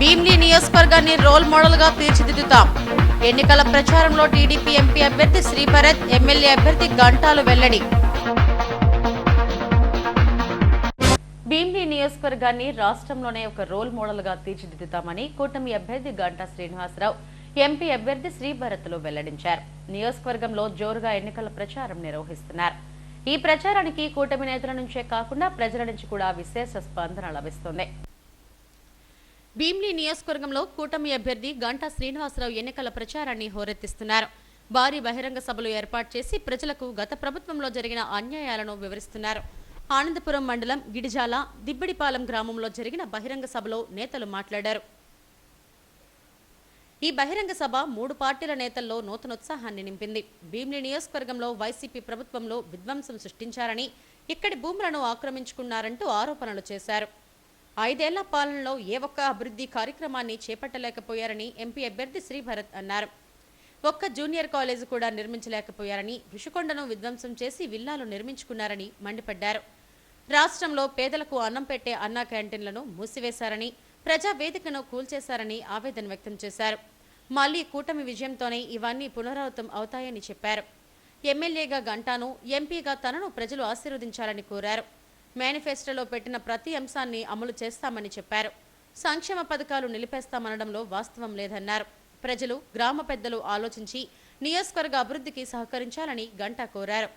భీమ్లీ నియోజకవర్గాన్ని రోల్ మోడల్గా తీర్చిదిద్దుతాం. ఎన్నికల ప్రచారంలో టీడీపీ ఎంపీ అభ్యర్థి శ్రీభరత్ ఎమ్మెల్యే అభ్యర్థి గంటాలు వెల్లడి. భీమ్లీ నియోజకవర్గాన్ని రాష్ట్రంలోనే ఒక రోల్ మోడల్గా తీర్చిదిద్దుతామని కూటమి అభ్యర్థి గంటా శ్రీనివాసరావు ఎంపీ అభ్యర్థి శ్రీభరత్లు వెల్లడించారు. నియోజకవర్గంలో జోరుగా ఎన్నికల ప్రచారం నిర్వహిస్తున్నారు. ఈ ప్రచారానికి కూటమి నేతల నుంచే కాకుండా ప్రజల నుంచి కూడా విశేష స్పందన లభిస్తుంది. భీమ్లీ నియోజకవర్గంలో కూటమి అభ్యర్థి గంటా శ్రీనివాసరావు ఎన్నికల ప్రచారాన్ని హోరెత్తిస్తున్నారు. భారీ బహిరంగ సభలు ఏర్పాటు చేసి ప్రజలకు గత ప్రభుత్వంలో జరిగిన అన్యాయాలను వివరిస్తున్నారు. ఆనందపురం మండలం గిడిజాల దిబ్బడిపాలెం గ్రామంలో జరిగిన బహిరంగ సభలో నేతలు మాట్లాడారు. ఈ బహిరంగ సభ మూడు పార్టీల నేతల్లో నూతనోత్సాహాన్ని నింపింది. భీమ్లీ నియోజకవర్గంలో వైసీపీ ప్రభుత్వంలో విధ్వంసం సృష్టించారని ఇక్కడి భూములను ఆక్రమించుకున్నారంటూ ఆరోపణలు చేశారు. ఐదేళ్ళ పాలనలో ఏ ఒక్క అభివృద్ధి కార్యక్రమాన్ని చేపట్టలేకపోయారని ఎంపీ అభ్యర్థి శ్రీభరత్ అన్నారు. ఒక్క జూనియర్ కాలేజీ కూడా నిర్మించలేకపోయారని ఋషికొండను విధ్వంసం చేసి విల్లాలు నిర్మించుకున్నారని మండిపడ్డారు. రాష్ట్రంలో పేదలకు అన్నం పెట్టే అన్నా క్యాంటీన్లను మూసివేశారని ప్రజా వేదికను కూల్చేశారని ఆవేదన వ్యక్తం చేశారు. మళ్ళీ కూటమి విజయంతోనే ఇవన్నీ పునరావృతం అవుతాయని చెప్పారు. ఎమ్మెల్యేగా గంటాను ఎంపీగా తనను ప్రజలు ఆశీర్వదించాలని కోరారు. మేనిఫెస్టోలో పెట్టిన ప్రతి అంశాన్ని అమలు చేస్తామని చెప్పారు. సంక్షేమ పథకాలు నిలిపేస్తామనడంలో వాస్తవం లేదన్నారు. ప్రజలు గ్రామ పెద్దలు ఆలోచించి నియోజకవర్గ అభివృద్ధికి సహకరించాలని గంటా కోరారు.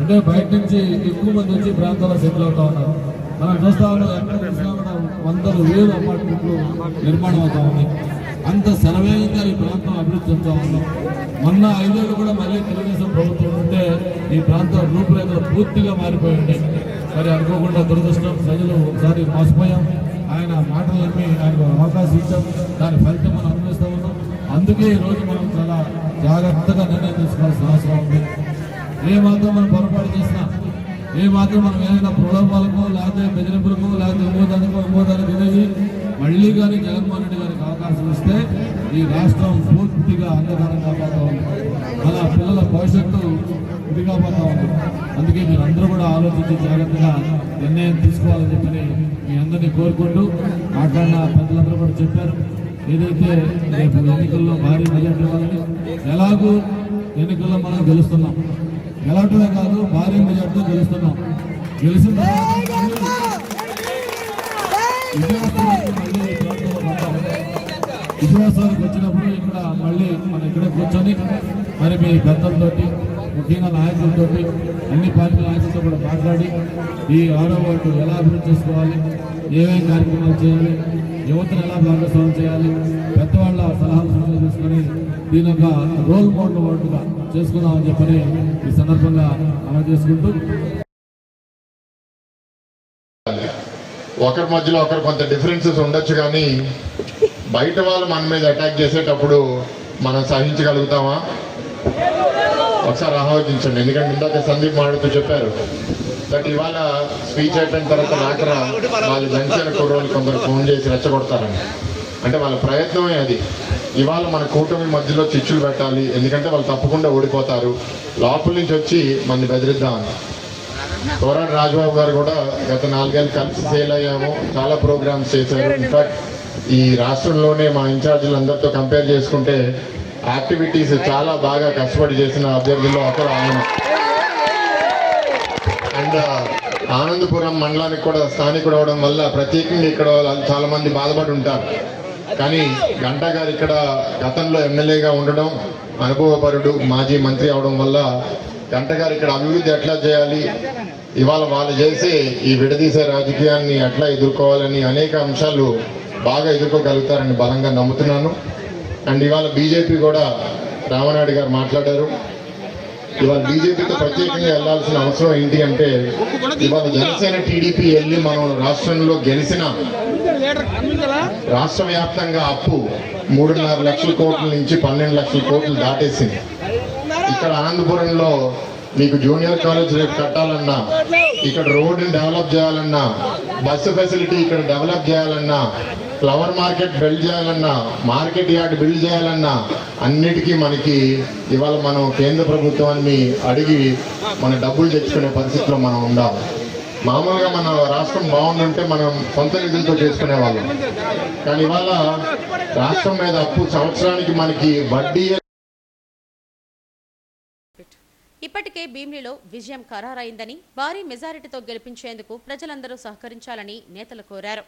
అంటే బయట నుంచి ఎక్కువ మంది వచ్చి ప్రాంతాల్లో సెటిల్ అవుతా ఉన్నారు. మనం చూస్తా ఉన్నాం ఎక్కడ చూస్తా ఉన్నాం వందలు వేలు అపార్ట్మెంట్లు నిర్మాణం అవుతా ఉన్నాయి. అంత శరవేగంగా ఈ ప్రాంతం అభివృద్ధి చెందుతా ఉన్నాం. మొన్న ఐదేళ్ళు కూడా మళ్ళీ తెలుగుదేశం ప్రభుత్వం ఉంటే ఈ ప్రాంతం రూపురేఖలు పూర్తిగా మారిపోయింది మరి అనుకోకుండా దురదృష్టం ప్రజలు ఒకసారి మోసపోయాం. ఆయన మాటలు ఆయనకు అవకాశం ఇచ్చాం. దాని ఫలితం మనం అనుభవిస్తూ ఉన్నాం. అందుకే ఈ రోజు మనం చాలా జాగ్రత్తగా నిర్ణయం తీసుకోవాల్సిన అవసరం ఉంది. ఏ మాత్రం మనం పొరపాటు చేసినా ఏ మాత్రం మనం ఏదైనా ప్రలోభాలకో లేకపోతే బెదిరింపులకో లేకపోతే ఇంకోదానికో ఇంకోదానికి అనేది మళ్ళీ కానీ జగన్మోహన్ రెడ్డి గారికి అవకాశం ఇస్తే ఈ రాష్ట్రం పూర్తిగా అంధకారం కాపాడుతూ ఉంది. మన పిల్లల భవిష్యత్తు ఇది కాపాడుతూ ఉంది. అందుకే మీరు అందరూ కూడా ఆలోచించి జాగ్రత్తగా నిర్ణయం తీసుకోవాలని చెప్పి మీ అందరినీ కోరుకుంటూ మాట్లాడిన పెద్దలందరూ కూడా చెప్పారు. ఏదైతే రేపు ఎన్నికల్లో భారీ మెజార్టీ ఎలాగూ ఎన్నికల్లో మనం గెలుస్తున్నాం. గెలవటమే కాదు భారీ మెజార్టీతో గెలుస్తున్నాం. గెలిచిన ఇతిహాసానికి వచ్చినప్పుడు ఇక్కడ మళ్ళీ మన ఇక్కడ కూర్చొని మరి మీ పెద్దలతోటి ముఖ్యంగా నాయకులతో అన్ని పార్టీ నాయకులతో కూడా మాట్లాడి ఈ ఆరో వార్డు ఎలా అభివృద్ధి చేసుకోవాలి ఏమేమి కార్యక్రమాలు చేయాలి యువతను ఎలా భాగస్వామ్యం చేయాలి పెద్దవాళ్ళ సలహాలు సలహాలు తీసుకొని దీని యొక్క రోల్ మోడల్ వార్డుగా చేసుకుందామని చెప్పని ఈ సందర్భంగా అమలు చేసుకుంటూ ఒకరి మధ్యలో ఒకరు కొంత డిఫరెన్సెస్ ఉండొచ్చు కానీ బయట వాళ్ళు మన మీద అటాక్ చేసేటప్పుడు మనం సహించగలుగుతామా? ఒకసారి ఆలోచించండి. ఎందుకంటే ఇందాక సందీప్ మాడుతూ చెప్పారు. బట్ ఇవాళ స్పీచ్ అయిపోయిన తర్వాత నాకర వాళ్ళు జంక్షన్ కుర్రోళ్ళు కొందరు ఫోన్ చేసి రెచ్చగొడతారని అంటే వాళ్ళ ప్రయత్నమే అది. ఇవాళ మన కూటమి మధ్యలో చిచ్చులు పెట్టాలి. ఎందుకంటే వాళ్ళు తప్పకుండా ఓడిపోతారు. లోపల నుంచి వచ్చి మన బెదిరిద్దామని. కోరాడు రాజబాబు గారు కూడా గత నాలుగేళ్ళు కలిసి సేల్ అయ్యాము. చాలా ప్రోగ్రామ్స్ చేశారు. ఇన్ఫాక్ట్ ఈ రాష్ట్రంలోనే మా ఇన్ఛార్జీలు అందరితో కంపేర్ చేసుకుంటే యాక్టివిటీస్ చాలా బాగా కష్టపడి చేసిన అభ్యర్థుల్లో ఒకరు ఆయన. అండ్ uh, ఆనందపురం మండలానికి కూడా స్థానికుడు అవడం వల్ల ప్రత్యేకంగా ఇక్కడ చాలా మంది బాధపడి ఉంటారు. కానీ గంటా గారు ఇక్కడ గతంలో ఎమ్మెల్యేగా ఉండడం అనుభవపరుడు మాజీ మంత్రి అవడం వల్ల గంట గారు ఇక్కడ అభివృద్ధి ఎట్లా చేయాలి? ఇవాళ వాళ్ళు చేసే ఈ విడదీసే రాజకీయాన్ని ఎట్లా ఎదుర్కోవాలని అనేక అంశాలు బాగా ఎదుర్కోగలుగుతారని బలంగా నమ్ముతున్నాను. అండ్ ఇవాళ బీజేపీ కూడా రామనాయుడు గారు మాట్లాడారు. ఇవాళ బీజేపీతో ప్రత్యేకంగా వెళ్ళాల్సిన అవసరం ఏంటి అంటే ఇవాళ జనసేన టీడీపీ వెళ్ళి మనం రాష్ట్రంలో గెలిచిన రాష్ట్ర వ్యాప్తంగా అప్పు మూడున్నర లక్షల కోట్ల నుంచి పన్నెండు లక్షల కోట్లు దాటేసింది. ఇక్కడ అనంతపురంలో మీకు జూనియర్ కాలేజ్ రేపు కట్టాలన్నా ఇక్కడ రోడ్డుని డెవలప్ చేయాలన్నా బస్సు ఫెసిలిటీ ఇక్కడ డెవలప్ చేయాలన్నా ఫ్లవర్ మార్కెట్ బిల్డ్ చేయాలన్నా మార్కెట్ యార్డ్ బిల్డ్ చేయాలన్నా అన్నిటికీ మనకి ఇవాళ మనం కేంద్ర ప్రభుత్వాన్ని అడిగి మన డబ్బులు తెచ్చుకునే పరిస్థితిలో మనం ఉండాలి. మామూలుగా మన రాష్ట్రం బాగుందంటే మనం సొంత నిధులతో చేసుకునే వాళ్ళం కానీ ఇవాళ రాష్ట్రం మీద అప్పు సంవత్సరానికి మనకి వడ్డీ ఇప్పటికే భీమిలిలో విజయం ఖరారైందని భారీ మెజారిటీతో గెలిపించేందుకు ప్రజలందరూ సహకరించాలని నేతలు కోరారు.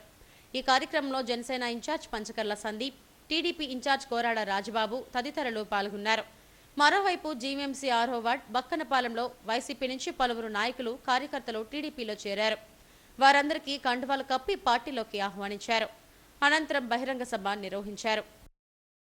ఈ కార్యక్రమంలో Janasena incharge Panchakarla Sandeep TDP incharge Korada Rajababu తదితరులు పాల్గొన్నారు. మరోవైపు జీవీఎంసీ ఆరో వార్డ్ బక్కనపాలెంలో వైసీపీ నుంచి పలువురు నాయకులు కార్యకర్తలు టీడీపీలో చేరారు. వారందరికీ కండువాలు కప్పి పార్టీలోకి ఆహ్వానించారు. అనంతరం బహిరంగ సభ నిర్వహించారు.